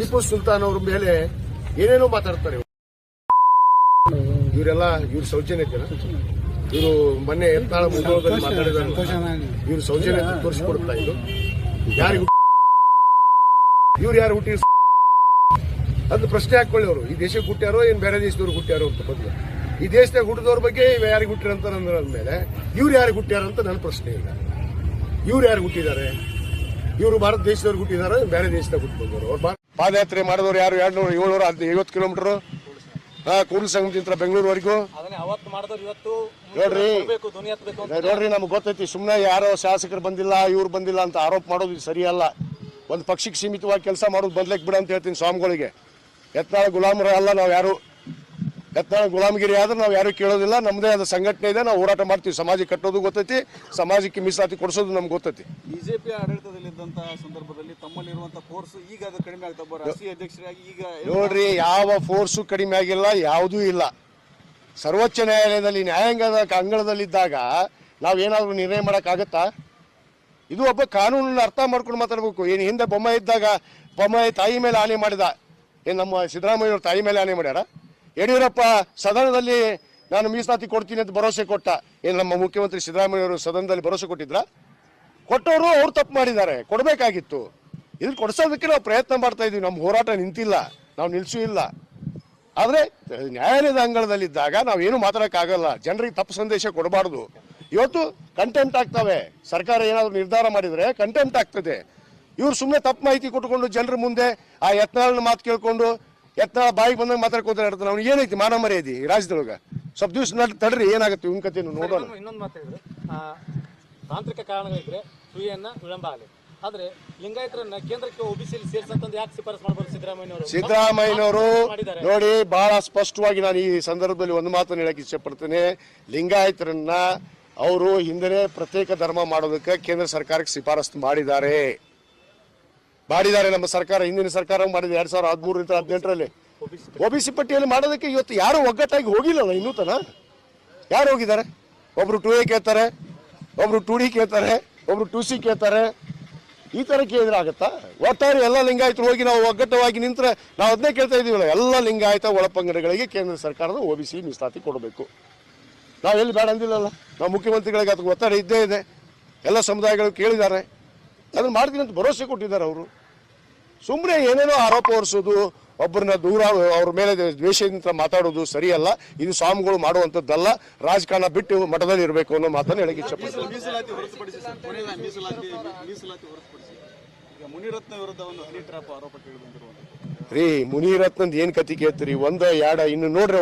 ಟಿಪ್ಪು ಸುಲ್ತಾನ್ ಅವ್ರ ಮೇಲೆ ಏನೇನೋ ಮಾತಾಡ್ತಾರೆ ಇವರೆಲ್ಲ ಇವ್ರ ಸೌಜನ್ಯತೆ ಇವರು ಮೊನ್ನೆ ಎತ್ತಾಳ ಮುನ್ನೋದಲ್ಲಿ ಮಾತಾಡಿದಾರೆ ಇವ್ರ ಸೌಜನ್ಯ ತೋರಿಸ್ಕೊಡ್ತಾ ಇದ್ರು ಯಾರಿಗೂ ಇವ್ರು ಯಾರು ಹುಟ್ಟಿ ಅದು ಪ್ರಶ್ನೆ ಹಾಕೊಳ್ಳಿ ಅವರು ಈ ದೇಶಕ್ಕೆ ಹುಟ್ಟ್ಯಾರೋ ಏನ್ ಬೇರೆ ದೇಶದವ್ರು ಹುಟ್ಟ್ಯಾರೋ ಅಂತ ಬಂದು ಈ ದೇಶದಾಗ ಹುಟ್ಟಿದವ್ರ ಬಗ್ಗೆ ಇವ್ ಯಾರಿಗೆ ಹುಟ್ಟಿರಂತ ಮೇಲೆ ಇವ್ರು ಯಾರಿಗೆ ಹುಟ್ಟ್ಯಾರ ಅಂತ ನನ್ನ ಪ್ರಶ್ನೆ ಇಲ್ಲ. ಇವ್ರು ಯಾರು ಹುಟ್ಟಿದ್ದಾರೆ? ಇವರು ಭಾರತ ದೇಶದವ್ರು ಹುಟ್ಟಿದಾರೋ ಬೇರೆ ದೇಶದಾಗ ಹುಟ್ಟು ಬಂದವರು ಅವ್ರು ಪಾದಯಾತ್ರೆ ಮಾಡಿದವರು ಯಾರು? ಎರಡು ನೂರ ಏಳ್ನೂರ ಐವತ್ತು ಕಿಲೋಮೀಟರ್? ಕೂಡಲ ಸಂಘದಿಂದ ಬೆಂಗಳೂರುವರೆಗೂ. ಅದನ್ನೇ ಅವತ್ತು ಮಾಡಿದವ್ರು ಇವತ್ತು. ನೋಡ್ರಿ. ನೋಡ್ರಿ ನಮ್ಗೆ ಗೊತ್ತೈತಿ ಸುಮ್ಮನೆ ಯಾರೋ ಶಾಸಕರು ಬಂದಿಲ್ಲ ಇವ್ರು ಬಂದಿಲ್ಲ ಅಂತ ಆರೋಪ ಮಾಡೋದು ಇದು ಸರಿಯಲ್ಲ. ಒಂದು ಪಕ್ಷಕ್ಕೆ ಸೀಮಿತವಾಗಿ ಕೆಲಸ ಮಾಡೋದು ಬದಲಕ್ಕೆ ಬಿಡ ಅಂತ ಹೇಳ್ತೀನಿ ಸ್ವಾಮಿಗಳಿಗೆ. ಯತ್ನಾಳ ಗುಲಾಮರ ಅಲ್ಲ ನಾವು ಯಾರು. ಯತ್ನಾಳ ಗುಲಾಮಗಿರಿ ಆದ್ರೆ ನಾವು ಯಾರು ಕೇಳೋದಿಲ್ಲ. ನಮ್ಮದೇ ಆದ ಸಂಘಟನೆ ಇದೆ. ನಾವು ಹೋರಾಟ ಮಾಡ್ತೀವಿ. ಸಮಾಜ ಕಟ್ಟೋದು ಗೊತ್ತೈತಿ. ಸಮಾಜಕ್ಕೆ ಮೀಸಲಾತಿ ಕೊಡಿಸೋದು ನಮ್ಗೆ ಗೊತ್ತೈತಿ. ಬಿಜೆಪಿ ಆಡಳಿತದಲ್ಲಿದ್ದಂತಹ ಸಂದರ್ಭದಲ್ಲಿ ತಮ್ಮಲ್ಲಿರುವಂತಹ ಫೋರ್ಸ್ ಈಗ ಅದು ಕಡಿಮೆ ಆಗ್ತಾ ರಾಷ್ಟ್ರೀಯ ಅಧ್ಯಕ್ಷರಾಗಿ ಈಗ ನೋಡ್ರಿ ಯಾವ ಫೋರ್ಸು ಕಡಿಮೆ ಆಗಿಲ್ಲ ಯಾವುದೂ ಇಲ್ಲ. ಸರ್ವೋಚ್ಚ ನ್ಯಾಯಾಲಯದಲ್ಲಿ ನ್ಯಾಯಾಂಗದ ಅಂಗಳದಲ್ಲಿದ್ದಾಗ ನಾವೇನಾದ್ರೂ ನಿರ್ಣಯ ಮಾಡೋಕ್ಕಾಗತ್ತಾ? ಇದು ಒಬ್ಬ ಕಾನೂನನ್ನು ಅರ್ಥ ಮಾಡ್ಕೊಂಡು ಮಾತಾಡ್ಬೇಕು. ಏನು ಹಿಂದೆ ಬೊಮ್ಮಾಯಿ ಇದ್ದಾಗ ಬೊಮ್ಮಾಯಿ ತಾಯಿ ಮೇಲೆ ಆನೆ ಮಾಡಿದ. ಏನು ನಮ್ಮ ಸಿದ್ದರಾಮಯ್ಯವ್ರ ತಾಯಿ ಮೇಲೆ ಆನೆ ಮಾಡ್ಯಾರ? ಯಡಿಯೂರಪ್ಪ ಸದನದಲ್ಲಿ ನಾನು ಮೀಸಲಾತಿ ಕೊಡ್ತೀನಿ ಅಂತ ಭರವಸೆ ಕೊಟ್ಟ. ಏನು ನಮ್ಮ ಮುಖ್ಯಮಂತ್ರಿ ಸಿದ್ದರಾಮಯ್ಯವರು ಸದನದಲ್ಲಿ ಭರವಸೆ ಕೊಟ್ಟಿದ್ರ? ಕೊಟ್ಟವರು ಅವ್ರು ತಪ್ಪು ಮಾಡಿದ್ದಾರೆ. ಕೊಡಬೇಕಾಗಿತ್ತು. ಇದನ್ನು ಕೊಡಿಸೋದಕ್ಕೆ ನಾವು ಪ್ರಯತ್ನ ಮಾಡ್ತಾ ಇದೀವಿ. ನಮ್ಮ ಹೋರಾಟ ನಿಂತಿಲ್ಲ. ನಾವು ನಿಲ್ಲಿಸೂ ಇಲ್ಲ. ಆದರೆ ನ್ಯಾಯಾಲಯದ ಅಂಗಳದಲ್ಲಿದ್ದಾಗ ನಾವೇನು ಮಾತಾಡೋಕ್ಕಾಗಲ್ಲ. ಜನರಿಗೆ ತಪ್ಪು ಸಂದೇಶ ಕೊಡಬಾರ್ದು. ಇವತ್ತು ಕಂಟೆಂಟ್ ಆಗ್ತವೆ. ಸರ್ಕಾರ ಏನಾದರೂ ನಿರ್ಧಾರ ಮಾಡಿದರೆ ಕಂಟೆಂಟ್ ಆಗ್ತದೆ. ಇವ್ರು ಸುಮ್ಮನೆ ತಪ್ಪು ಮಾಹಿತಿ ಕೊಟ್ಟುಕೊಂಡು ಜನರ ಮುಂದೆ ಆ ಯತ್ನಾಳನ ಮಾತು ಕೇಳ್ಕೊಂಡು ಯತ್ನಾಳ ಬಾಯಿಗೆ ಬಂದಂಗೆ ಮಾತಾಡ್ಕೋತಾರೆ ಆಡ್ತಾನೆ ಅವ್ನು ಏನೈತಿ? ಮಾನ ಮರ್ಯಾದಿ ರಾಜ್ಯದೊಳಗೆ. ಸ್ವಲ್ಪ ದಿವಸ ನಡ್ ತಡ್ರಿ ಏನಾಗುತ್ತೆ ಇವ್ನ ಕತೆ ನೋಡೋಣ. ಇನ್ನೊಂದು ಮಾತು ಹೇಳಿದ್ರೆ ಆ, ತಾಂತ್ರಿಕ ಕಾರಣಗಳಿದ್ರೆ ಕ್ರಿಯೆಯನ್ನ ವಿಳಂಬ ಆಗಲಿ. ಆದ್ರೆ ಲಿಂಗಾಯತರನ್ನ ಕೇಂದ್ರಕ್ಕೆ ಒಬಿಸಿಯಲ್ಲಿ ಸೇರ್ಸಂತಂದು ಯಾಕೆ ಶಿಫಾರಸ್ ಮಾಡ್ಬೋದು ಸಿದ್ದರಾಮಯ್ಯನವರು? ಸಿದ್ದರಾಮಯ್ಯನವರು ನೋಡಿ ಬಹಳ ಸ್ಪಷ್ಟವಾಗಿ ನಾನು ಈ ಸಂದರ್ಭದಲ್ಲಿ ಒಂದು ಮಾತನ್ನು ಹೇಳಕ್ಕೆ ಇಷ್ಟಪಡ್ತೇನೆ. ಲಿಂಗಾಯತರನ್ನ ಅವರು ಹಿಂದೆ ಪ್ರತ್ಯೇಕ ಧರ್ಮ ಮಾಡೋದಕ್ಕೆ ಕೇಂದ್ರ ಸರ್ಕಾರಕ್ಕೆ ಶಿಫಾರಸು ಮಾಡಿದ್ದಾರೆ. ಮಾಡಿದ್ದಾರೆ ನಮ್ಮ ಸರ್ಕಾರ, ಹಿಂದಿನ ಸರ್ಕಾರ ಮಾಡಿದೆ ಎರಡ್ ಸಾವಿರದ ಹದಿಮೂರರಿಂದ ಹದಿನೆಂಟರಲ್ಲಿ. ಸಿ ಪಟ್ಟಿಯಲ್ಲಿ ಮಾಡೋದಕ್ಕೆ ಇವತ್ತು ಯಾರು ಒಗ್ಗಟ್ಟಾಗಿ ಹೋಗಿಲ್ಲಲ್ಲ ಇನ್ನೂ ತನ ಯಾರು ಹೋಗಿದ್ದಾರೆ? ಒಬ್ರು ಟು ಎ ಕೇಳ್ತಾರೆ, ಒಬ್ರು ಟು ಡಿ ಕೇಳ್ತಾರೆ, ಒಬ್ರು ಟು ಸಿ ಕೇಳ್ತಾರೆ. ಈ ಥರ ಕೇಳಿದ್ರೆ ಆಗುತ್ತಾ? ಒಟ್ಟಾರೆ ಎಲ್ಲ ಲಿಂಗಾಯತರು ಹೋಗಿ ನಾವು ಒಗ್ಗಟ್ಟವಾಗಿ ನಿಂತರೆ ನಾವು ಅದನ್ನೇ ಕೇಳ್ತಾ ಇದ್ದೀವಲ್ಲ, ಎಲ್ಲ ಲಿಂಗಾಯತ ಒಳಪಂಗಡಗಳಿಗೆ ಕೇಂದ್ರ ಸರ್ಕಾರದ ಒ ಬಿ ಸಿ ಮೀಸಲಾತಿ ಕೊಡಬೇಕು. ನಾವು ಎಲ್ಲಿ ಬೇಡ ಅಂದಿಲ್ಲಲ್ಲ? ನಾವು ಮುಖ್ಯಮಂತ್ರಿಗಳಿಗೆ ಅದಕ್ಕೆ ಒತ್ತಡ ಇದ್ದೇ ಇದೆ. ಎಲ್ಲ ಸಮುದಾಯಗಳು ಕೇಳಿದ್ದಾರೆ. ಅದನ್ನು ಮಾಡ್ತೀನಿ ಅಂತ ಭರವಸೆ ಕೊಟ್ಟಿದ್ದಾರೆ ಅವರು. ಸುಮ್ಮನೆ ಏನೇನೋ ಆರೋಪ ಹೊರಿಸೋದು ಒಬ್ಬರನ್ನ ದೂರ ಅವ್ರ ಮೇಲೆ ದ್ವೇಷದಿಂದ ಮಾತಾಡೋದು ಸರಿಯಲ್ಲ. ಇದು ಸ್ವಾಮಿಗಳು ಮಾಡುವಂಥದ್ದಲ್ಲ. ರಾಜಕಾರಣ ಬಿಟ್ಟು ಮಠದಲ್ಲಿ ಇರಬೇಕು ಅನ್ನೋ ಮಾತನ್ನು ಹೇಳಕ್ಕೆ ಇಷ್ಟಪಡ್ತೀನಿ. ಬಂದಿರುವಂಥದ್ದು. ರೀ ಮುನಿರತ್ನದ ಏನ್ ಕತಿ ಕೇಳ್ತೀರಿ? ಒಂದ ಎರಡ ಇನ್ನು ನೋಡ್ರಿ